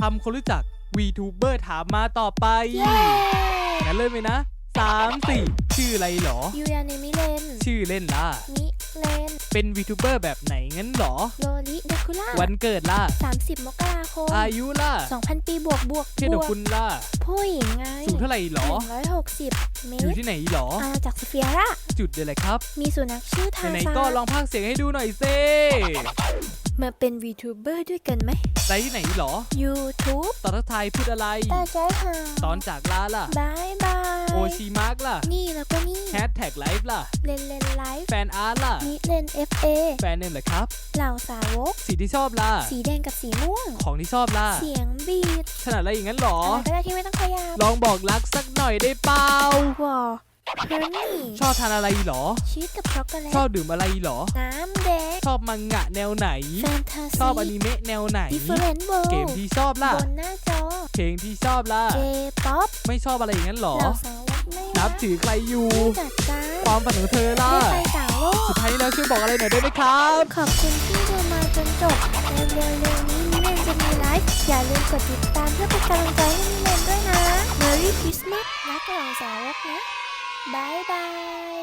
ทำคนรู้จัก VTuber ถามมาต่อไปเย้งั้นเริ่มเลยนะสามสี่ชื่ออะไรหรอ ยูยาเนมิเลน ชื่อเล่นล่ะ มิเลน เป็น VTuber แบบไหนงั้นหรอโยริเดคูล่า วันเกิดล่ะ 30 มกราคม อายุล่ะ 2,000 ปีบวกบวกเพศของคุณล่ะ ผู้หญิงไง สูงเท่าไหร่หรอ160 เมอยู่ตรที่ไหนหรออาณาจักรสเฟียร่า จุดเดียวเลยครับมีสุนัขชื่อทาไหนซาๆก็ลองพากย์เสียงให้ดูหน่อยเซมาเป็น VTuber ด้วยกันไหมใจที่ไหนหรอ YouTube ตอนทักทายพูดอะไรตาใจหาตอนจากลาล่ะ บายบาย โอชิมาร์กล่ะนี่แล้วก็นี่ แฮชแท็กไลฟ์ล่ะ เลนเลนไลฟ์แฟนอาร์ตล่ะมิเลน FA แฟนเนมเหรอครับ เหล่าสาวก สีที่ชอบล่ะ สีแดงกับสีม่วง ของที่ชอบล่ะเสียงบีดถนัดอะไรอย่างนั้นหรอ อะไรก็ได้ที่ไม่ต้องขยับลองบอกรักสักหน่อยได้เปล่า วอ เฮอร์นี่ชอบทานอะไรหรอ ชีสกับช็อกโกแลชอบตดื่มอะไรหรอ น้ำแดงชอบมังงะแนวไหน แฟนตาซีชอบอนิเมะแนวไหน ดิฟเฟอเรนต์เวิลเกมที่ชอบล่ะ บนหน้าจอ เพลงที่ชอบล่ะ เจป๊อปไม่ชอบอะไรอย่างนั้นหรอเหล่าสาวกไม่นัรับถือใครอยู่ผู้จัดการความฝันของเธอล่ะ ได้ไปต่างโลก สุดท้ายนี้แล้วช่วยบอกอะไรหน่อยได้ไหมครับ ขอบคุณที่ดูมาจนจบในเร็วๆนี้มิเลนจะมีไลฟ์ อย่าลืมกดติดตามเพื่อเป็นกำลังใจให้มิเลนด้วยนะ Merry Christmas รักเหล่าสาวกนะ บายบาย